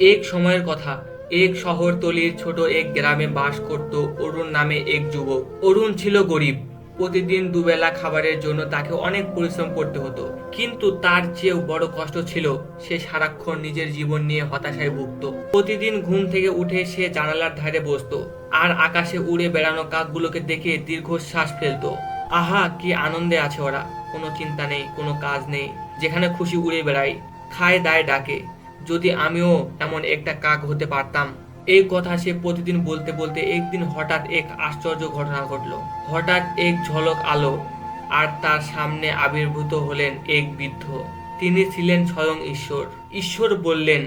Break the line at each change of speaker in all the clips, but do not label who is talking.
এক সময়ের কথা। এক শহরতলির ছোট এক গ্রামে বাস করত অরুণ নামে এক যুবক। অরুণ ছিল গরিব। প্রতিদিন দুবেলা খাবারের জন্য তাকে অনেক পরিশ্রম করতে হতো। কিন্তু তার চেয়েও বড় কষ্ট ছিল সে সারাক্ষণ নিজের জীবন নিয়ে হতাশায় ভুগত। প্রতিদিন ঘুম থেকে উঠে সে জানালার ধারে বসতো আর আকাশে উড়ে বেড়ানো কাকগুলোকে দেখে দীর্ঘশ্বাস ফেলতো। আহা, কি আনন্দে আছে ওরা। কোনো চিন্তা নেই, কোনো কাজ নেই। যেখানে খুশি উড়ে বেড়াই খায় দায় ডাকে। যদি আমিও এমন একটা কাক হতে পারতাম। এই কথা সে প্রতিদিন বলতে বলতে একদিন হঠাৎ এক আশ্চর্য ঘটনা ঘটল। হঠাৎ এক ঝলক আলো আর তার সামনে আবির্ভূত হলেন এক বৃদ্ধ। তিনি ছিলেন স্বয়ং ঈশ্বর। ঈশ্বর বললেন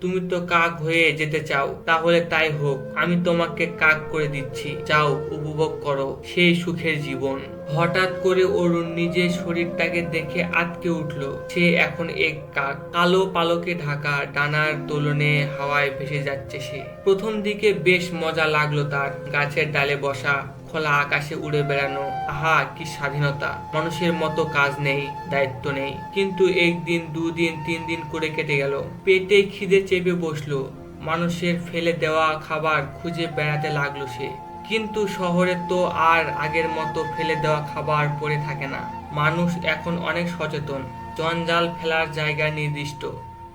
তুমি তো কাক হয়ে যেতে চাও, তাহলে তাই হোক, আমি তোমাকে কাক করে দিচ্ছি। যাও, উপভোগ করো সেই সুখের জীবন। হঠাৎ করে অরুণ নিজের শরীরটাকে দেখে আটকে উঠল। সে এখন এক কাক। কালো পালকে ঢাকা ডানার দোলনে হাওয়ায় ভেসে যাচ্ছে সে। প্রথম দিকে বেশ মজা লাগল তার, গাছের ডালে বসা খোলা আকাশে উড়ে বেড়ানো, আহা, কি স্বাধীনতা। মানুষের মতো কাজ নেই, দায়িত্ব নেই। কিন্তু একদিন, দুদিন তিন দিন করে কেটে গেল। পেটে খিদে চেপে বসল। মানুষের ফেলে দেওয়া খাবার খুঁজে বেড়াতে লাগল সে। কিন্তু শহরে তো আর আগের মতো ফেলে দেওয়া খাবার পড়ে থাকে না। মানুষ এখন অনেক সচেতন। জঞ্জাল ফেলার জায়গা নির্দিষ্ট।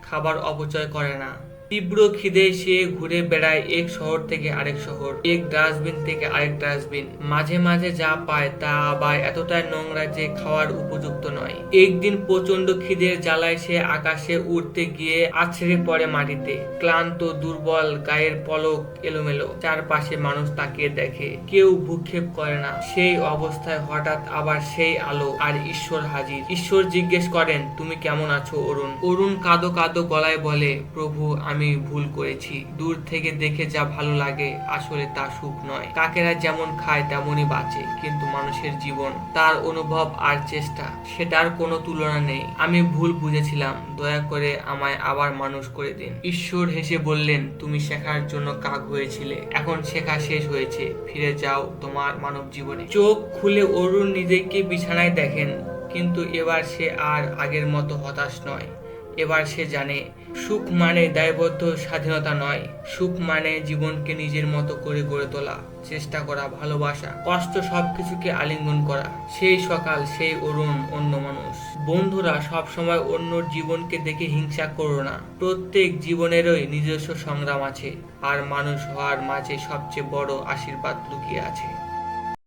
খাবার অপচয় করে না। তীব্র খিদে সে ঘুরে বেড়ায় এক শহর থেকে আরেক শহর, এক ডাস্টবিন থেকে আরেক ডাস্টবিন। মাঝে মাঝে যা পায় তা আবার এতটাই নোংরা যে খাওয়ার উপযুক্ত নয়। একদিন প্রচণ্ড খিদের জ্বালায় সে আকাশে উড়তে গিয়ে আছড়ে পড়ে মাটিতে। ক্লান্ত, দুর্বল, গায়ের পলক এলোমেলো। চারপাশে মানুষ তাকিয়ে দেখে, কেউ ভূক্ষেপ করে না। সেই অবস্থায় হঠাৎ আবার সেই আলো। আর ঈশ্বর হাজির। ঈশ্বর জিজ্ঞেস করেন, তুমি কেমন আছো, অরুণ? অরুণ কাঁদো কাঁদো গলায় বলে, প্রভু আমি ভুল করেছি। দূর থেকে দেখে যা ভালো লাগে, আসলে তা সুখ নয়। কাকেরা যেমন খায়, তেমনই বাঁচে। কিন্তু মানুষের জীবন, তার অনুভব আর চেষ্টা, সেটার কোনো তুলনা নেই। আমি ভুল বুঝেছিলাম। দয়া করে আমায় আবার মানুষ করে দিন। ঈশ্বর হেসে বললেন, তুমি শেখার জন্য কাক হয়েছিলে। এখন শেখা শেষ হয়েছে। ফিরে যাও তোমার মানব জীবনে। চোখ খুলে অরুণ নিজেকে বিছানায় দেখেন। কিন্তু এবার সে আর আগের মতো হতাশ নয়। এবার সে জানে, সুখ মানে দায়বদ্ধ স্বাধীনতা নয়। সুখ মানে জীবনকে নিজের মতো করে গড়ে তোলা, চেষ্টা করা, ভালোবাসা, কষ্ট সবকিছুকে আলিঙ্গন করা। সেই সকাল, সেই অরুণ, অন্য মানুষ। বন্ধুরা, সবসময় অন্যর জীবনকে দেখে হিংসা করো না। প্রত্যেক জীবনেরই নিজস্ব সংগ্রাম আছে, আর মানুষ হওয়ার মাঝে সবচেয়ে বড় আশীর্বাদ লুকিয়ে আছে।